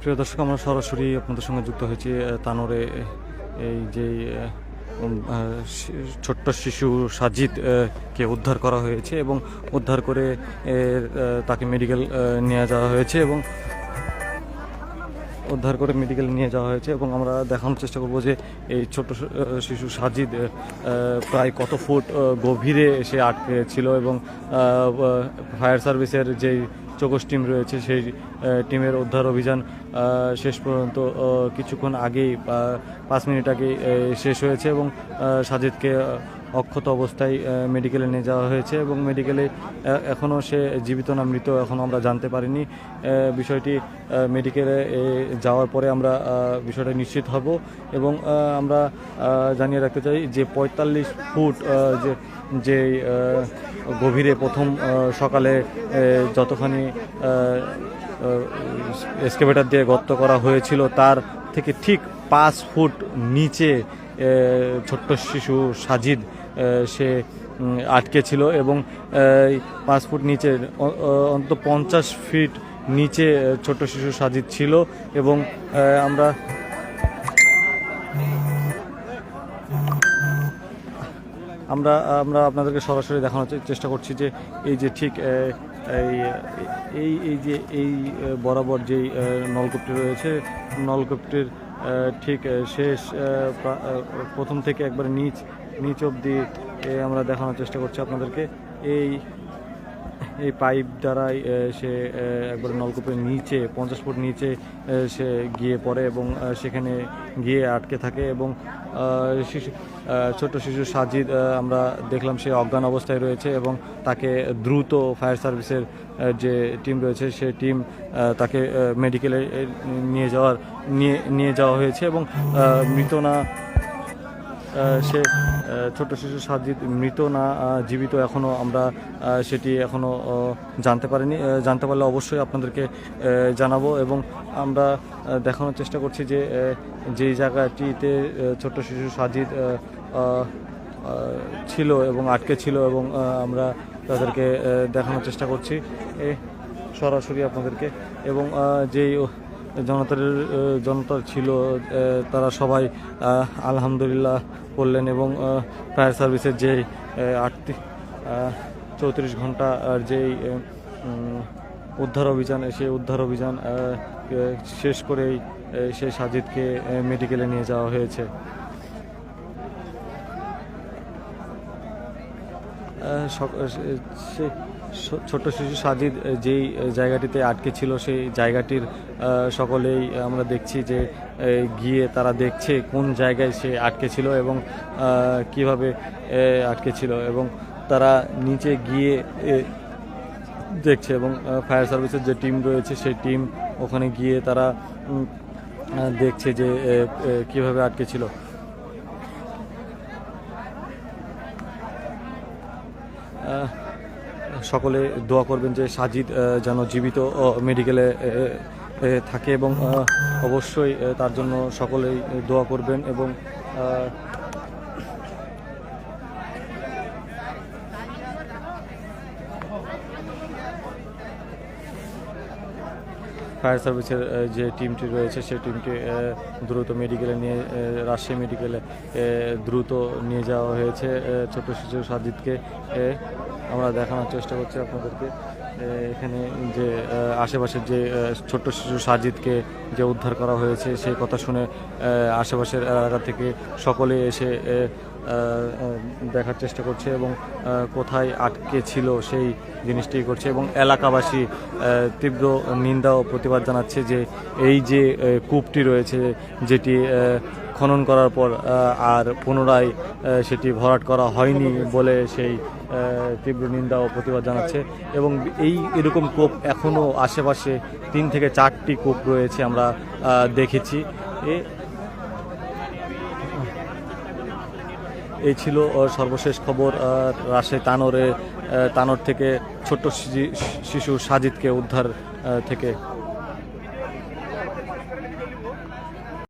প্রিয় দর্শক, আমরা সরাসরি আপনাদের সঙ্গে যুক্ত হয়েছি তানোরে, এই যে ছোট্ট শিশু সাজিদ কে উদ্ধার করা হয়েছে এবং উদ্ধার করে তাকে মেডিকেল নিয়ে যাওয়া হয়েছে এবং উদ্ধার করে মেডিকেল নিয়ে যাওয়া হয়েছে এবং আমরা দেখানোর চেষ্টা করব যে এই ছোট শিশু সাজিদ প্রায় কত ফুট গভীরে এসে আটকে ছিল এবং ফায়ার সার্ভিসের যেই চৌকস টিম রয়েছে সেই টিমের উদ্ধার অভিযান শেষ পর্যন্ত কিছুক্ষণ আগেই পাঁচ মিনিট আহ, শেষ হয়েছে এবং সাজিদকে অক্ষত অবস্থায় মেডিকেলে নিয়ে যাওয়া হয়েছে এবং মেডিকেলে এখনও সে জীবিত না মৃত এখনও আমরা জানতে পারিনি। বিষয়টি মেডিকেলে যাওয়ার পরে আমরা বিষয়টা নিশ্চিত হব এবং আমরা জানিয়ে রাখতে চাই যে পঁয়তাল্লিশ ফুট যে যে গভীরে প্রথম সকালে যতখানি এসকেভেটার দিয়ে গর্ত করা হয়েছিল, তার থেকে ঠিক পাঁচ ফুট নিচে ছোট্ট শিশু সাজিদ সে আটকে ছিল এবং পাঁচ ফুট নিচে অন্তত পঞ্চাশ ফিট নিচে ছোট্ট শিশু সাজিদ ছিল এবং আমরা আমরা আমরা আপনাদেরকে সরাসরি দেখানোর চেষ্টা করছি যে এই যে ঠিক এই এই যে, এই বরাবর যেই নলকূপটি রয়েছে, নলকূপটির ঠিক শেষ প্রথম থেকে একবার নিচ নিচ অবধি আমরা দেখানোর চেষ্টা করছি আপনাদেরকে। এই এই পাইপ দ্বারাই সে একবার নলকূপের নিচে পঞ্চাশ ফুট নিচে সে গিয়ে পড়ে এবং সেখানে গিয়ে আটকে থাকে এবং শিশু ছোট্ট শিশু সাজিদ আমরা দেখলাম সে অজ্ঞান অবস্থায় রয়েছে এবং তাকে দ্রুত ফায়ার সার্ভিসের যে টিম রয়েছে সে টিম তাকে মেডিকেলে নিয়ে যাওয়ার নিয়ে নিয়ে যাওয়া হয়েছে এবং আহ, মৃত না আহ, সে ছোট শিশু সাজিদ মৃত না জীবিত এখনও আমরা সেটি এখনও জানতে পারিনি। জানতে পারলে অবশ্যই আপনাদেরকে জানাব এবং আমরা দেখানোর চেষ্টা করছি যে যেই জায়গাটিতে ছোট্ট শিশু সাজিদ ছিল এবং আটকে ছিল এবং আমরা তাদেরকে দেখানোর চেষ্টা করছি। সরাসরি আপনাদেরকে এবং যেই জনতার জনতার ছিল তারা সবাই আলহামদুলিল্লাহ বললেন এবং ফায়ার সার্ভিসের যে আটটি চৌত্রিশ ঘণ্টা আর যেই উদ্ধার অভিযান সেই উদ্ধার অভিযান শেষ করেই সেই সাজিদকে মেডিকেলে নিয়ে যাওয়া হয়েছে আহ, সক- সে- সে ছো- ছোট্ট শিশু সাজিদ যেই জায়গাটিতে আটকে ছিল, সেই জায়গাটির সকলেই আমরা দেখছি যে গিয়ে তারা দেখছে কোন জায়গায় সে আটকে ছিল এবং কীভাবে আটকে ছিল এবং তারা নিচে গিয়ে দেখছে এবং ফায়ার সার্ভিসের যে টিম রয়েছে, সেই টিম ওখানে গিয়ে তারা দেখছে যে কীভাবে আটকে ছিল। সকলে দোয়া করবেন যে সাজিদ যেন জীবিত মেডিকেলে থাকে এবং অবশ্যই তার জন্য সকলেই দোয়া করবেন এবং ফায়ার সার্ভিসের যে টিমটি রয়েছে, সেই টিমটি দ্রুত মেডিকেলে নিয়ে রাজশাহী মেডিকেলে দ্রুত নিয়ে যাওয়া হয়েছে ছোট শিশু সাজিদকে আমরা দেখানোর চেষ্টা করছি আপনাদেরকে। এখানে যে আশেপাশের যে ছোট্ট শিশু সাজিদকে যে উদ্ধার করা হয়েছে সেই কথা শুনে আশেপাশের এলাকা থেকে সকলে এসে দেখার চেষ্টা করছে এবং কোথায় আটকে ছিল সেই জিনিসটি করছে এবং এলাকাবাসী তীব্র নিন্দা ও প্রতিবাদ জানাচ্ছে যে এই যে কূপটি রয়েছে, যেটি খনন করার পর আর পুনরায় সেটি ভরাট করা হয়নি বলে সেই তীব্র নিন্দা ও প্রতিবাদ জানাচ্ছে। এবং এই এরকম কূপ এখনও আশেপাশে তিন থেকে চারটি কূপ রয়েছে আমরা দেখেছি। এ এই ছিল সর্বশেষ খবর রাশে তানোরে তানোর থেকে ছোট্ট শিশু সাজিদকে উদ্ধার থেকে